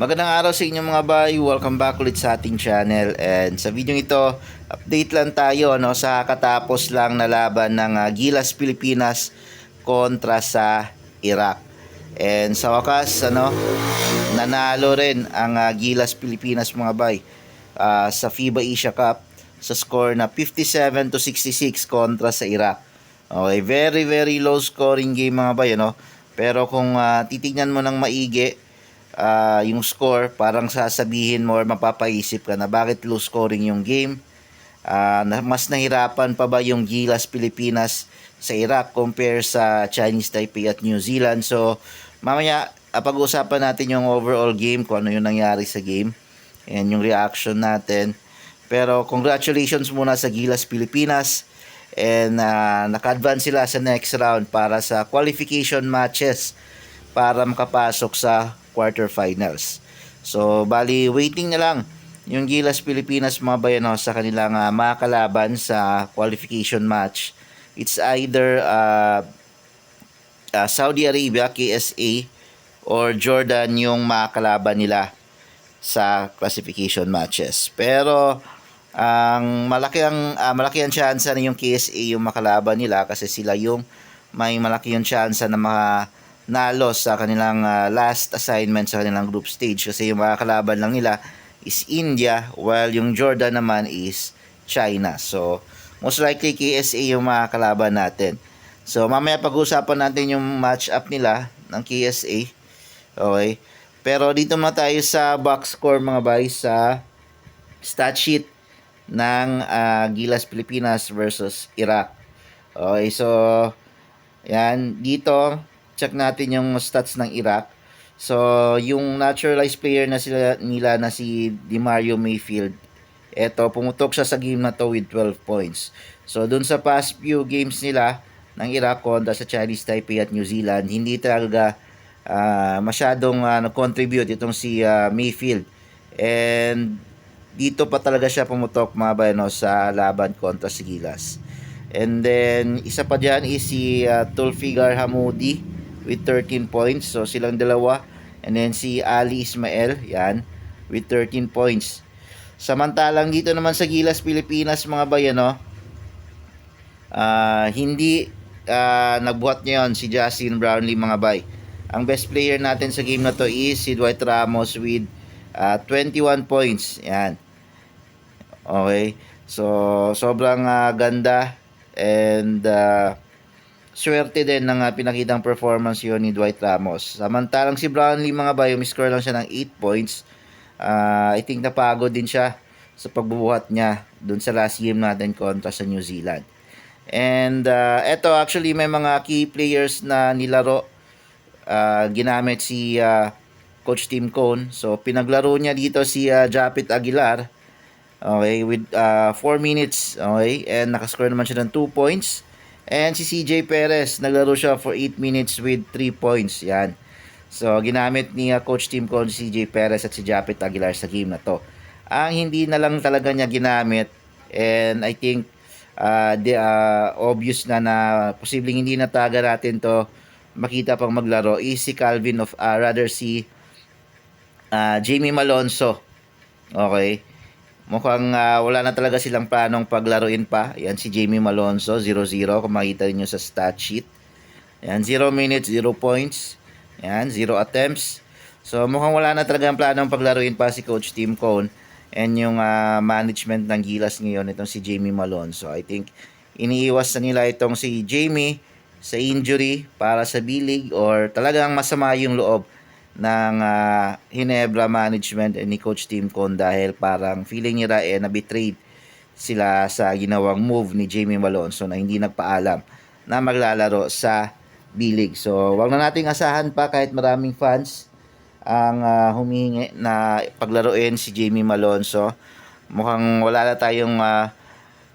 Magandang araw sa inyo mga bay. Welcome back ulit sa ating channel. And sa video ito, update lang tayo no, sa katapos lang na laban ng ah, Gilas Pilipinas kontra sa Iraq. And sa wakas, ano, nanalo rin ang ah, Gilas Pilipinas mga bay ah, sa FIBA Asia Cup sa score na 57 to 66 kontra sa Iraq. Okay, very very low scoring game mga bay, ano. Pero kung ah, titignan mo ng maigi, ah, yung score, parang sasabihin mo or mapapaisip ka na bakit low scoring yung game. Na, mas nahirapan pa ba yung Gilas Pilipinas sa Iraq compare sa Chinese Taipei at New Zealand. So, mamaya pag-uusapan natin yung overall game, kung ano yung nangyari sa game and yung reaction natin. Pero congratulations muna sa Gilas Pilipinas and ah, naka-advance sila sa next round para sa qualification matches para makapasok sa quarterfinals. So, bali, waiting na lang yung Gilas Pilipinas mga bayano sa kanilang uh, makalaban sa qualification match. It's either uh, uh, Saudi Arabia, KSA, or Jordan yung makalaban nila sa classification matches. Pero ang malaki ang ah, malaki ang chance na yung KSA yung makalaban nila kasi sila yung may malaki yung chance na manalo sa kanilang ah, last assignment sa kanilang group stage kasi yung makakalaban lang nila is India while yung Jordan naman is China. So most likely KSA yung makakalaban natin. So mamaya pag-usapan natin yung match up nila ng KSA. Okay. Pero dito muna tayo sa box score mga bay sa stat sheet ng ah, Gilas Pilipinas versus Iraq. Okay, so yan dito check natin yung stats ng Iraq. So, yung naturalized player na sila nila na si DiMario Mayfield, eto pumutok siya sa game na to with 12 points. So, dun sa past few games nila ng Iraq kontra sa Chinese Taipei at New Zealand, hindi talaga ah, masyadong ah, nag-contribute itong si ah, Mayfield. And dito pa talaga siya pumutok mga bayano sa laban kontra si Gilas. And then isa pa diyan is si uh, Tulfigar Hamoudi with 13 points. So silang dalawa. And then si Ali Ismael, yan, with 13 points. Samantalang dito naman sa Gilas Pilipinas mga bayano, ah hindi ah, nagbuhat ngayon si Justin Brownlee mga bay. Ang best player natin sa game na to is si Dwight Ramos with ah, 21 points. Yan. Okay. So, sobrang ah, ganda and ah, swerte din ng ah, pinakitang performance yon ni Dwight Ramos. Samantalang si Brownlee mga bayo, score lang siya ng 8 points. Ah, I think napagod din siya sa pagbubuhat niya dun sa last game natin kontra sa New Zealand. And ah, eto actually may mga key players na nilaro Ah, ginamit si ah, Coach Tim Cone. So pinaglaro niya dito si ah, Japit Aguilar. Okay, with 4 minutes, okay, and nakascore naman siya ng 2 points. And si CJ Perez, naglaro siya for 8 minutes with 3 points. Yan. So, ginamit ni ah, Coach Tim Cone si CJ Perez at si Japit Aguilar sa game na to. Ang hindi na lang talaga niya ginamit, and I think uh, the, ah, obvious na na posibleng hindi nataga natin to makita pang maglaro is si Calvin of, ah, rather si ah, Jamie Malonzo. Okay. Mukhang ah, wala na talaga silang planong paglaruin pa. Yan si Jamie Malonzo, 0-0 kung makita niyo sa stat sheet. Yan, 0 minutes, 0 points. Yan, 0 attempts. So mukhang wala na talagang planong paglaruin pa si Coach Tim Cone and yung ah, management ng Gilas ngayon itong si Jamie Malonzo. I think iniiwas na nila itong si Jamie sa injury para sa bilig or talagang masama yung loob ng ah, Hinebra management and ni Coach Tim Con dahil parang feeling nila eh na-betrayed sila sa ginawang move ni Jamie Malonzo na hindi nagpaalam na maglalaro sa bilig. So, wag na nating asahan pa kahit maraming fans ang ah, humihingi na paglaruin si Jamie Malonzo. Mukhang wala na tayong ah,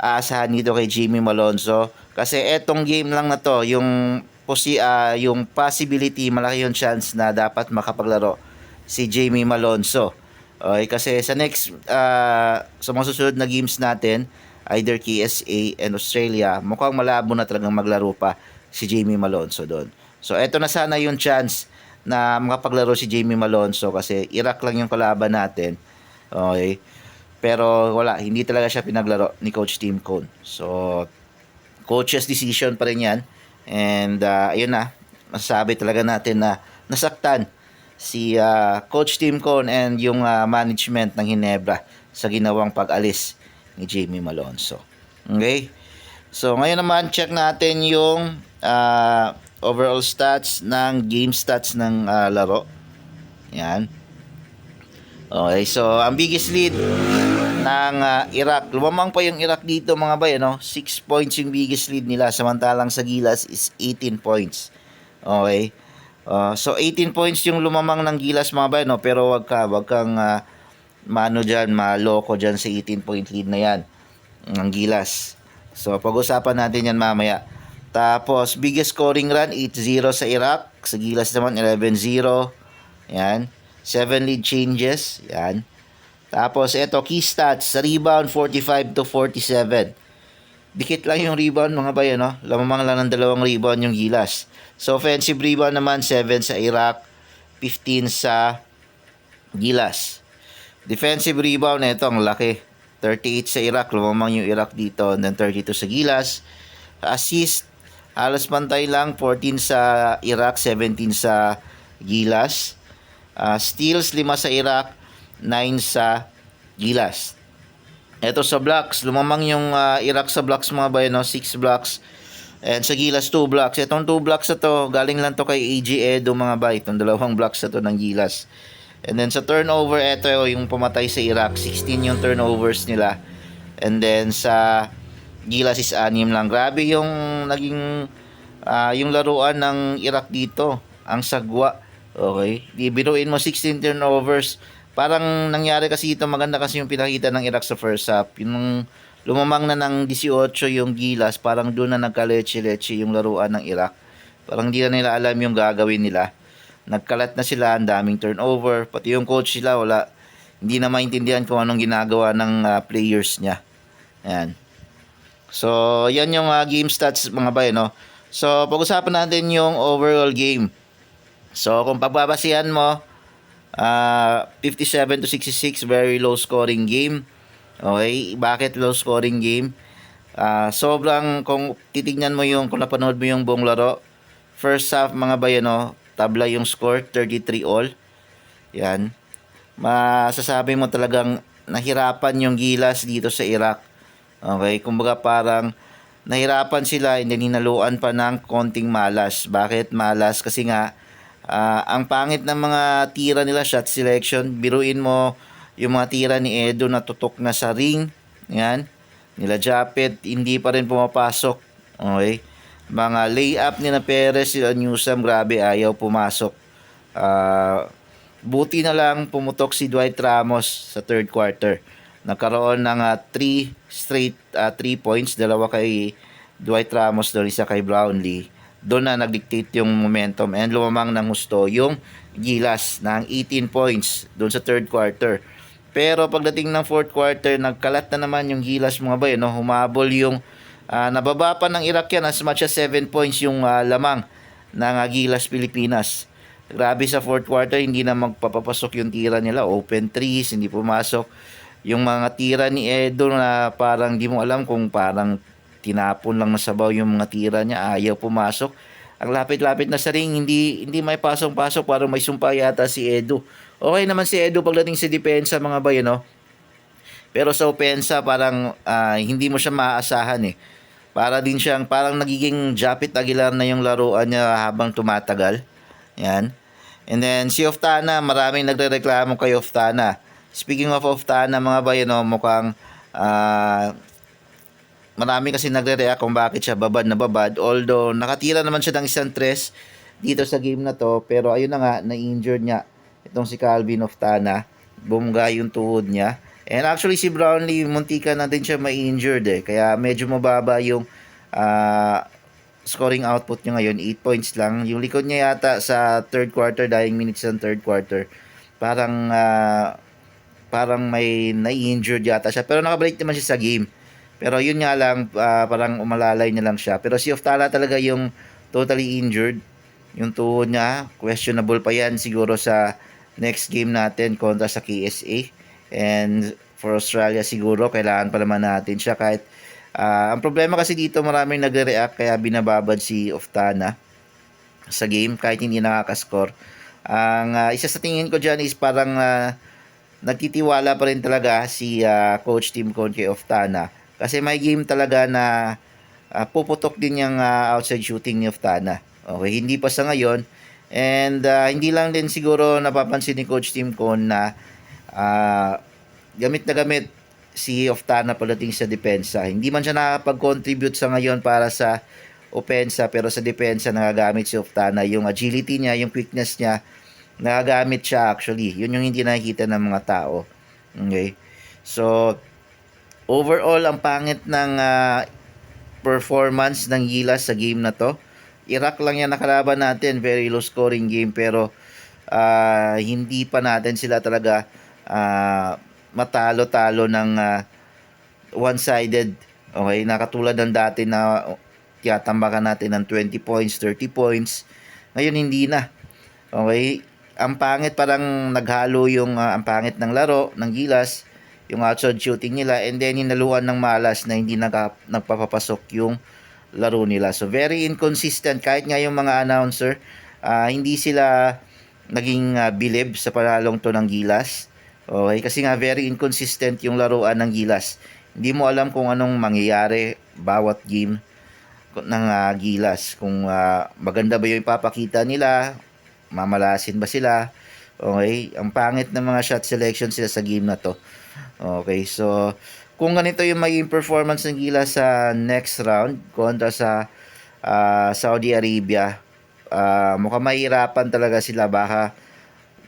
aasahan dito kay Jamie Malonzo kasi etong game lang na to, yung posi ah, yung possibility, malaki yung chance na dapat makapaglaro si Jamie Malonzo. Okay, kasi sa next ah, sa mga susunod na games natin, either KSA and Australia, mukhang malabo na talagang maglaro pa si Jamie Malonzo doon. So eto na sana yung chance na makapaglaro si Jamie Malonzo kasi Iraq lang yung kalaban natin. Okay. Pero wala, hindi talaga siya pinaglaro ni Coach Tim Cone. So, coach's decision pa rin yan. And uh, ayun na, masasabi talaga natin na nasaktan si uh, Coach Tim Cone and yung uh, management ng Hinebra sa ginawang pag-alis ni Jamie Malonzo. Okay? So, ngayon naman, check natin yung uh, overall stats ng game stats ng uh, laro. Yan. Okay, so ang biggest lead ng uh, Iraq. Lumamang pa yung Iraq dito mga bay, no? 6 points yung biggest lead nila samantalang sa Gilas is 18 points. Okay? Uh, so 18 points yung lumamang ng Gilas mga bay, no? Pero wag ka, wag kang uh, mano diyan, maloko diyan sa 18 point lead na yan ng Gilas. So pag-usapan natin yan mamaya. Tapos biggest scoring run 8-0 sa Iraq, sa Gilas naman 11-0. Yan. 7 lead changes. Yan. Tapos, ito, key stats. Rebound, 45 to 47. Dikit lang yung rebound, mga bayan, no? Lamang lang ng dalawang rebound yung Gilas. So, offensive rebound naman, 7 sa Iraq, 15 sa Gilas. Defensive rebound, ito, ang laki. 38 sa Iraq, lumamang yung Iraq dito, and then 32 sa Gilas. Assist, halos pantay lang, 14 sa Iraq, 17 sa Gilas. Uh, steals, 5 sa Iraq, 9 sa Gilas. Ito sa blocks, lumamang yung uh, Iraq sa blocks mga bayan, no? 6 blocks. And sa Gilas, 2 blocks. Itong 2 blocks na to, galing lang to kay AG Edo mga bay. Itong dalawang blocks na to ng Gilas. And then sa turnover, ito yung pumatay sa Iraq. 16 yung turnovers nila. And then sa Gilas is 6 lang. Grabe yung naging uh, yung laruan ng Iraq dito. Ang sagwa. Okay? Binuin mo 16 turnovers. Parang nangyari kasi ito, maganda kasi yung pinakita ng Iraq sa first half. Yung lumamang na ng 18 yung Gilas, parang doon na nagkaleche-leche yung laruan ng Iraq. Parang hindi na nila alam yung gagawin nila. Nagkalat na sila, ang daming turnover. Pati yung coach sila, wala. Hindi na maintindihan kung anong ginagawa ng uh, players niya. Ayan. So, yan yung uh, game stats mga bay, no? So, pag-usapan natin yung overall game. So, kung pagbabasihan mo, uh, 57 to 66, very low scoring game. Okay, bakit low scoring game? Uh, sobrang, kung titignan mo yung, kung napanood mo yung buong laro, first half mga bayano, tabla yung score, 33 all. Yan. Masasabi mo talagang nahirapan yung gilas dito sa Iraq. Okay, kumbaga parang nahirapan sila and then hinaluan pa ng konting malas. Bakit malas? Kasi nga, Uh, ang pangit ng mga tira nila, shot selection, biruin mo yung mga tira ni Edo na tutok na sa ring. Yan. Nila Japet, hindi pa rin pumapasok. Okay. Mga layup ni na Perez, sila Newsam, grabe, ayaw pumasok. Uh, buti na lang pumutok si Dwight Ramos sa third quarter. Nagkaroon ng 3 uh, three straight 3 uh, points, dalawa kay Dwight Ramos, doon isa kay Brownlee doon na nagdictate yung momentum and lumamang ng gusto yung Gilas ng 18 points doon sa third quarter. Pero pagdating ng fourth quarter, nagkalat na naman yung Gilas mga bay, no? Humabol yung uh, nababa pa ng Iraq yan as much as 7 points yung uh, lamang ng uh, Gilas Pilipinas. Grabe sa fourth quarter, hindi na magpapapasok yung tira nila. Open threes, hindi pumasok. Yung mga tira ni Edo na parang di mo alam kung parang tinapon lang masabaw yung mga tira niya, ayaw pumasok. Ang lapit-lapit na sa ring, hindi, hindi may pasong-pasok, parang may sumpa yata si Edu. Okay naman si Edu pagdating sa depensa mga bayo, no? Pero sa opensa, parang uh, hindi mo siya maaasahan eh. Para din siyang, parang nagiging Japit Aguilar na yung laruan niya habang tumatagal. Yan. And then, si Oftana, maraming nagre-reklamo kay Oftana. Speaking of Oftana, mga bayo, no, mukhang uh, marami kasi nagre-react kung bakit siya babad na babad. Although, nakatira naman siya ng isang tres dito sa game na to. Pero ayun na nga, na-injured niya itong si Calvin Oftana. Bumga yung tuhod niya. And actually si Brownlee, muntika na din siya ma-injured eh. Kaya medyo mababa yung uh, scoring output niya ngayon. 8 points lang. Yung likod niya yata sa third quarter, dying minutes ng third quarter. Parang uh, parang may na-injured yata siya. Pero nakabalik naman siya sa game. Pero yun nga lang, uh, parang umalalay niya lang siya. Pero si Oftala talaga yung totally injured. Yung tuhod niya, questionable pa yan siguro sa next game natin kontra sa KSA. And for Australia siguro, kailangan pa naman natin siya kahit ah, ang problema kasi dito maraming nagre-react kaya binababad si Oftana sa game kahit hindi nakaka-score. Ang ah, isa sa tingin ko dyan is parang ah, nagtitiwala pa rin talaga si ah, Coach Tim Con kay Oftana kasi may game talaga na ah, puputok din yung ah, outside shooting ni Oftana. Okay, hindi pa sa ngayon. And ah, hindi lang din siguro napapansin ni Coach Tim Con na ah, gamit na gamit si Oftana pagdating sa depensa. Hindi man siya nakapag-contribute sa ngayon para sa opensa pero sa depensa nagagamit si Oftana. Yung agility niya, yung quickness niya, nagagamit siya actually. Yun yung hindi nakikita ng mga tao. Okay? So, overall, ang pangit ng ah, performance ng Gilas sa game na to. Iraq lang yan nakalaban natin. Very low scoring game pero ah, hindi pa natin sila talaga ah, matalo-talo ng ah, one-sided. Okay, nakatulad ng dati na tiyatambakan natin ng 20 points, 30 points. Ngayon hindi na. Okay? Ang pangit parang naghalo yung ah, ang pangit ng laro ng Gilas, yung outside shooting nila and then hinaluan ng malas na hindi nagka, nagpapapasok yung laro nila. So very inconsistent kahit nga yung mga announcer, ah, hindi sila naging ah, bilib sa panalong to ng Gilas. Okay, kasi nga very inconsistent yung laruan ng Gilas. Hindi mo alam kung anong mangyayari bawat game ng ah, Gilas. Kung ah, maganda ba yung ipapakita nila, mamalasin ba sila. Okay, ang pangit ng mga shot selection sila sa game na to. Okay, so kung ganito yung maging performance ng Gilas sa next round kontra sa ah, Saudi Arabia, ah, mukhang mahirapan talaga sila baka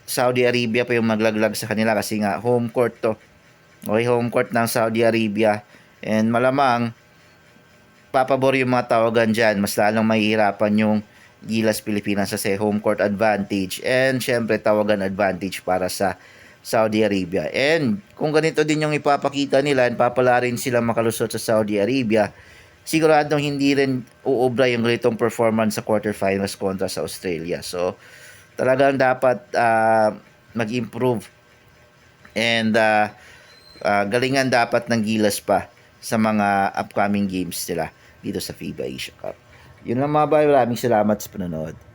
Saudi Arabia pa yung maglaglag sa kanila kasi nga home court to. Okay, home court ng Saudi Arabia. And malamang papabor yung mga tawagan dyan. Mas lalong mahihirapan yung Gilas Pilipinas kasi home court advantage. And syempre tawagan advantage para sa Saudi Arabia. And kung ganito din yung ipapakita nila papala rin sila makalusot sa Saudi Arabia, siguradong hindi rin uubra yung ganitong performance sa quarterfinals kontra sa Australia. So, talagang dapat ah, mag-improve and ah, ah, galingan dapat ng gilas pa sa mga upcoming games nila dito sa FIBA Asia Cup. Yun lang mga bay, maraming salamat sa panonood.